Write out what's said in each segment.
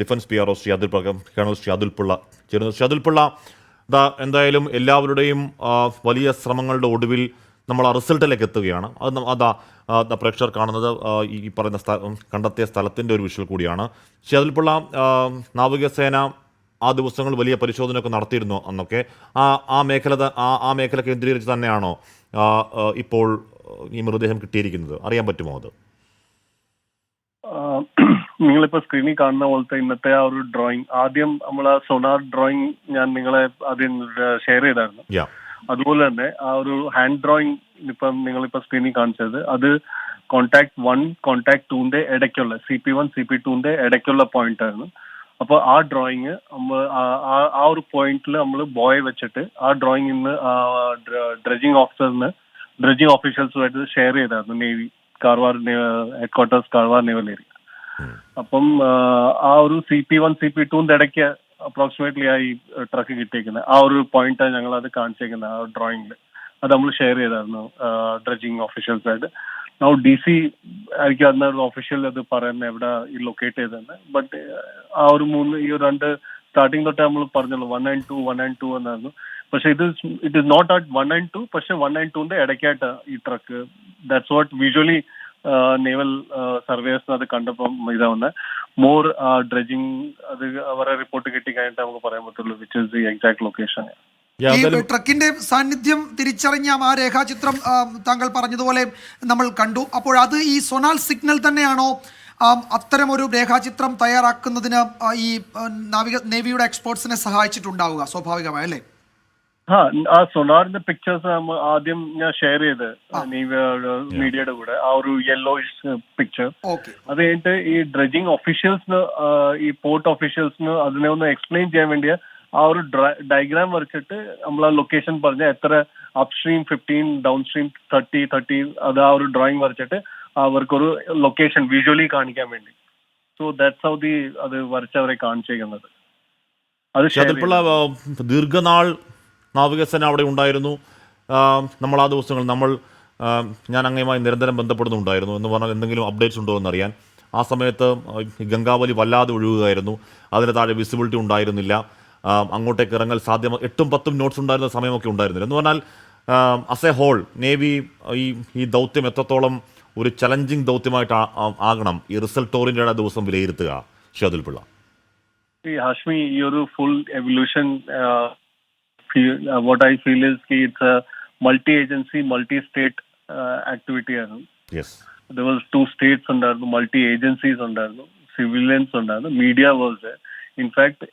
Defence P R O Shri Atul colonel Shri Atul Pillai ചേരുന്നു ശ്രീ എന്തായാലും എല്ലാവരുടെയും വലിയ ശ്രമങ്ങളുടെ ഒടുവിൽ നമ്മൾ ആ റിസൾട്ടിലേക്ക് എത്തുകയാണ്. അത് അതാ പ്രേക്ഷകർ കാണുന്നത് ഈ പറയുന്ന കണ്ടെത്തിയ സ്ഥലത്തിന്റെ ഒരു വിഷ്വൽ കൂടിയാണ്. ശ്രീ അതുൽ പിള്ള ആ, നാവികസേന ആ ദിവസങ്ങൾ വലിയ പരിശോധനയൊക്കെ നടത്തിയിരുന്നു അന്നൊക്കെ. ആ ആ മേഖല ആ ആ മേഖല കേന്ദ്രീകരിച്ച് തന്നെയാണോ ഇപ്പോൾ ഈ മൃതദേഹം കിട്ടിയിരിക്കുന്നത്? അറിയാൻ പറ്റുമോ അത്? നിങ്ങളിപ്പോ സ്ക്രീനിൽ കാണുന്ന പോലത്തെ ഇന്നത്തെ ആ ഒരു ഡ്രോയിങ് ആദ്യം നമ്മൾ ആ സൊനാർ ഡ്രോയിങ് ഞാൻ നിങ്ങളെ ആദ്യം ഷെയർ ചെയ്തായിരുന്നു. അതുപോലെ തന്നെ ആ ഒരു ഹാൻഡ് ഡ്രോയിങ് ഇപ്പം നിങ്ങളിപ്പോ സ്ക്രീനിൽ കാണിച്ചത് അത് കോൺടാക്ട് വൺ കോൺടാക്ട് ടൂന്റെ ഇടയ്ക്കുള്ള C P one C P ടൂന്റെ ഇടയ്ക്കുള്ള പോയിന്റ് ആയിരുന്നു അപ്പൊ ആ ഡ്രോയിങ് നമ്മൾ ആ ഒരു പോയിന്റിൽ നമ്മൾ ബോയ് വെച്ചിട്ട് ആ ഡ്രോയിങ് ഇന്ന് ഡ്രജിങ് ഓഫീസറിന് ഡ്രജിങ് ഓഫീഷ്യൽസുമായിട്ട് ഷെയർ ചെയ്തായിരുന്നു navy Karwar headquarters Karwar naval area അപ്പം ആ, ഒരു C P one C P ടുന്റെ ഇടയ്ക്ക് അപ്രോക്സിമേറ്റ്ലി ആ ഈ ട്രക്ക് കിട്ടിയേക്കുന്നത് ആ ഒരു പോയിന്റ് ഞങ്ങൾ അത് കാണിച്ചേക്കുന്നത് ആ ഡ്രോയിങ്ങിൽ അത് നമ്മൾ ഷെയർ ചെയ്തായിരുന്നു ഡ്രജിങ് ഓഫീഷ്യൽസ് ആയിട്ട്. നൗ ഡി സി ആയിരിക്കും അന്ന് ഒരു ഒഫീഷ്യൽ അത് പറയുന്നത് എവിടെ ഈ ലൊക്കേറ്റ് ചെയ്തതെന്ന് ബട്ട് ആ ഒരു മൂന്ന് ഈ ഒരു രണ്ട് സ്റ്റാർട്ടിംഗ് തൊട്ട് നമ്മൾ പറഞ്ഞുള്ളൂ one and two one and two എന്നായിരുന്നു. പക്ഷെ ഇത് it is not at one and two പക്ഷെ വൺ ആൻഡ് ടുന്റെ ഇടയ്ക്കായിട്ട് ഈ truck that's what visually naval surveys അത് കണ്ടപ്പം ഇതാവുന്ന. മോർ ഡ്രജിങ് അത് അവരെ റിപ്പോർട്ട് കിട്ടി കഴിഞ്ഞിട്ട് നമുക്ക് പറയാൻ പറ്റുള്ളൂ which is the exact location ഈ ട്രക്കിന്റെ സാന്നിധ്യം തിരിച്ചറിഞ്ഞ. ആ രേഖാചിത്രം താങ്കൾ പറഞ്ഞതുപോലെ നമ്മൾ കണ്ടു. അപ്പോൾ അത് ഈ സൊനാൽ സിഗ്നൽ തന്നെയാണോ ആ, അത്തരം ഒരു രേഖാചിത്രം തയ്യാറാക്കുന്നതിന് ഈ നാവിക നേവിയുടെ എക്സ്പോർട്സിനെ സഹായിച്ചിട്ടുണ്ടാവുക സ്വാഭാവികമായി അല്ലേ ആ ആ സൊണാറിന്റെ പിക്ചേഴ്സ് ആദ്യം ഞാൻ ഷെയർ ചെയ്ത് മീഡിയയുടെ കൂടെ. ആ ഒരു യെല്ലോ പിക്ചർ ഓക്കെ അത് കഴിഞ്ഞിട്ട് ഈ ഡ്രഡ്ജിങ് ഒഫീഷ്യൽസിന് ഈ പോർട്ട് ഒഫീഷ്യൽസിന് അതിനെ ഒന്ന് എക്സ്പ്ലെയിൻ ചെയ്യാൻ വേണ്ടിയ ആ ഒരു ഡയഗ്രാം വരച്ചിട്ട് നമ്മൾ ആ ലൊക്കേഷൻ പറഞ്ഞ എത്ര upstream fifteen downstream thirty thirty അത് ആ ഒരു ഡ്രോയിങ് വരച്ചിട്ട് അവർക്കൊരു ലൊക്കേഷൻ വിഷ്വലി കാണിക്കാൻ വേണ്ടി. സോ ദാറ്റ്സ് ഹൗ ദി അത് വരച്ചവരെ കാണിച്ചേക്കുന്നത്. അത് ദീർഘനാൾ നാവികസേന അവിടെ ഉണ്ടായിരുന്നു. നമ്മൾ ആ ദിവസങ്ങൾ നമ്മൾ ഞാൻ അങ്ങയുമായി നിരന്തരം ബന്ധപ്പെടുന്നുണ്ടായിരുന്നു എന്ന് പറഞ്ഞാൽ എന്തെങ്കിലും അപ്ഡേറ്റ്സ് ഉണ്ടോ എന്നറിയാൻ. ആ സമയത്ത് ഗംഗാവലി വല്ലാതെ ഒഴുകുകയായിരുന്നു. അതിന് താഴെ വിസിബിലിറ്റി ഉണ്ടായിരുന്നില്ല. അങ്ങോട്ടേക്ക് ഇറങ്ങൽ സാധ്യമ എട്ടും പത്തും നോട്ട്സ് ഉണ്ടായിരുന്ന സമയമൊക്കെ ഉണ്ടായിരുന്നില്ല. എന്ന് പറഞ്ഞാൽ അസ് എ ഹോൾ നേവി ഈ ഈ ദൗത്യം എത്രത്തോളം ഒരു ചലഞ്ചിങ് ദൗത്യമായിട്ട് ആകണം. ഈ റിസൾട്ട് ഓറിയന്റഡ് ദിവസം വിലയിരുത്തുക ഷാദുൽ പിള്ള ഹാഷ്മി ഈ ഒരു full uh, feel, uh, what I feel is ki it's a multi-agency, multi-state uh, activity. ആയിരുന്നു. Yes There was two states ഉണ്ടായിരുന്നു multi agencies ഉണ്ടായിരുന്നു സിവിലിയൻസ് ഉണ്ടായിരുന്നു മീഡിയ വാസ് ഇൻഫാക്ട്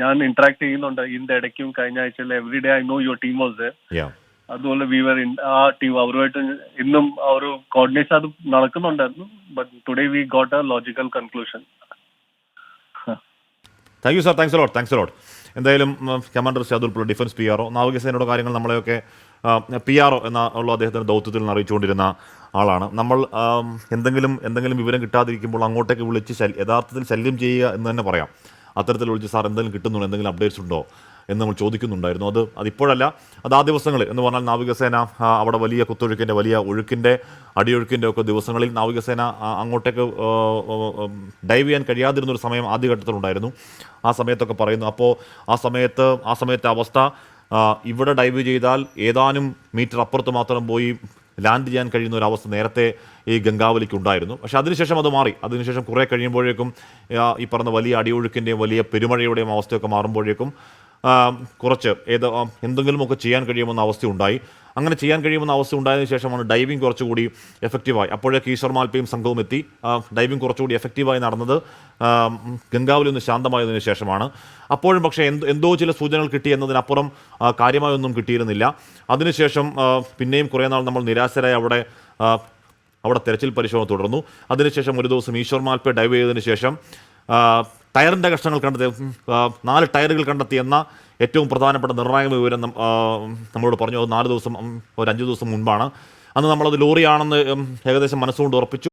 ഞാൻ ഇന്ററാക്ട് ചെയ്യുന്നുണ്ട്. ഇതിന്റെ ഇടയ്ക്കും കഴിഞ്ഞ ആഴ്ചയിൽ every day I know your team was yeah അതുപോലെ വിവർ ആ ടീം അവരുമായിട്ട് ഇന്നും ആ ഒരു കോർഡിനേഷൻ അത് നടക്കുന്നുണ്ടായിരുന്നു. But today we got a logical conclusion thank you sir thanks lot thanks lot എന്തായാലും commander Shadul defence P RO നാവികസേനയുടെ കാര്യങ്ങൾ നമ്മളെയൊക്കെ പി ആർ എന്ന ഉള്ള അദ്ദേഹത്തിന്റെ ദൗത്യത്തിൽ നിന്ന് അറിയിച്ചുകൊണ്ടിരുന്ന ആളാണ്. നമ്മൾ എന്തെങ്കിലും എന്തെങ്കിലും വിവരം കിട്ടാതിരിക്കുമ്പോൾ അങ്ങോട്ടേക്ക് വിളിച്ച് യഥാർത്ഥത്തിൽ ശല്യം ചെയ്യുക എന്ന് തന്നെ പറയാം. അത്തരത്തിൽ വിളിച്ച് സാർ എന്തെങ്കിലും കിട്ടുന്നുണ്ടോ എന്തെങ്കിലും അപ്ഡേറ്റ്സ് ഉണ്ടോ? എന്ന് നമ്മൾ ചോദിക്കുന്നുണ്ടായിരുന്നു. അത് അതിപ്പോഴല്ല അത് ആ ദിവസങ്ങളിൽ എന്ന് പറഞ്ഞാൽ നാവികസേന അവിടെ വലിയ കുത്തൊഴുക്കിന്റെ വലിയ ഒഴുക്കിന്റെ അടിയൊഴുക്കിന്റെ ഒക്കെ ദിവസങ്ങളിൽ നാവികസേന അങ്ങോട്ടേക്ക് ഡൈവ് ചെയ്യാൻ കഴിയാതിരുന്ന ഒരു സമയം ആദ്യഘട്ടത്തിലുണ്ടായിരുന്നു. ആ സമയത്തൊക്കെ പറയുന്നു അപ്പോൾ ആ സമയത്ത് ആ സമയത്തെ അവസ്ഥ ഇവിടെ ഡൈവ് ചെയ്താൽ ഏതാനും മീറ്റർ അപ്പുറത്ത് മാത്രം പോയി ലാൻഡ് ചെയ്യാൻ കഴിയുന്ന ഒരു അവസ്ഥ നേരത്തെ ഈ ഗംഗാവലിക്ക് ഉണ്ടായിരുന്നു. പക്ഷെ അതിനുശേഷം അത് മാറി. അതിനുശേഷം കുറേ കഴിയുമ്പോഴേക്കും ഈ പറഞ്ഞ വലിയ അടിയൊഴുക്കിന്റെയും വലിയ പെരുമഴയുടെയും അവസ്ഥയൊക്കെ മാറുമ്പോഴേക്കും കുറച്ച് ഏത് എന്തെങ്കിലുമൊക്കെ ചെയ്യാൻ കഴിയുമെന്ന അവസ്ഥ ഉണ്ടായി അങ്ങനെ ചെയ്യാൻ കഴിയുമെന്ന അവസ്ഥ ഉണ്ടായതിനു ശേഷമാണ് ഡൈവിംഗ് കുറച്ചുകൂടി എഫക്റ്റീവായി അപ്പോഴേക്ക് ഈശ്വർ മാൽപ്പയും സംഘവും എത്തി. ഡൈവിംഗ് കുറച്ചുകൂടി എഫക്റ്റീവായി നടന്നത് ഗംഗാവിൽ ഒന്ന് ശാന്തമായതിനു ശേഷമാണ്. അപ്പോഴും പക്ഷേ എന്ത് എന്തോ ചില സൂചനകൾ കിട്ടി എന്നതിനപ്പുറം കാര്യമായൊന്നും കിട്ടിയിരുന്നില്ല. അതിനുശേഷം പിന്നെയും കുറേ നാൾ നമ്മൾ നിരാശരായി അവിടെ അവിടെ തെരച്ചിൽ പരിശോധന തുടർന്നു. അതിനുശേഷം ഒരു ദിവസം ഈശ്വർ മാൽപ്പെ ഡൈവ് ചെയ്തതിനു ശേഷം ടയറിന്റെ കഷ്ണങ്ങൾ കണ്ടെത്തി നാല് ടയറുകൾ കണ്ടെത്തിയെന്ന ഏറ്റവും പ്രധാനപ്പെട്ട നിർണായക വിവരം നമ്മളോട് പറഞ്ഞു. അത് നാല് ദിവസം ഒരു അഞ്ച് ദിവസം മുൻപാണ്. അന്ന് നമ്മളത് ലോറിയാണെന്ന് ഏകദേശം മനസ്സുകൊണ്ട് ഉറപ്പിച്ചു.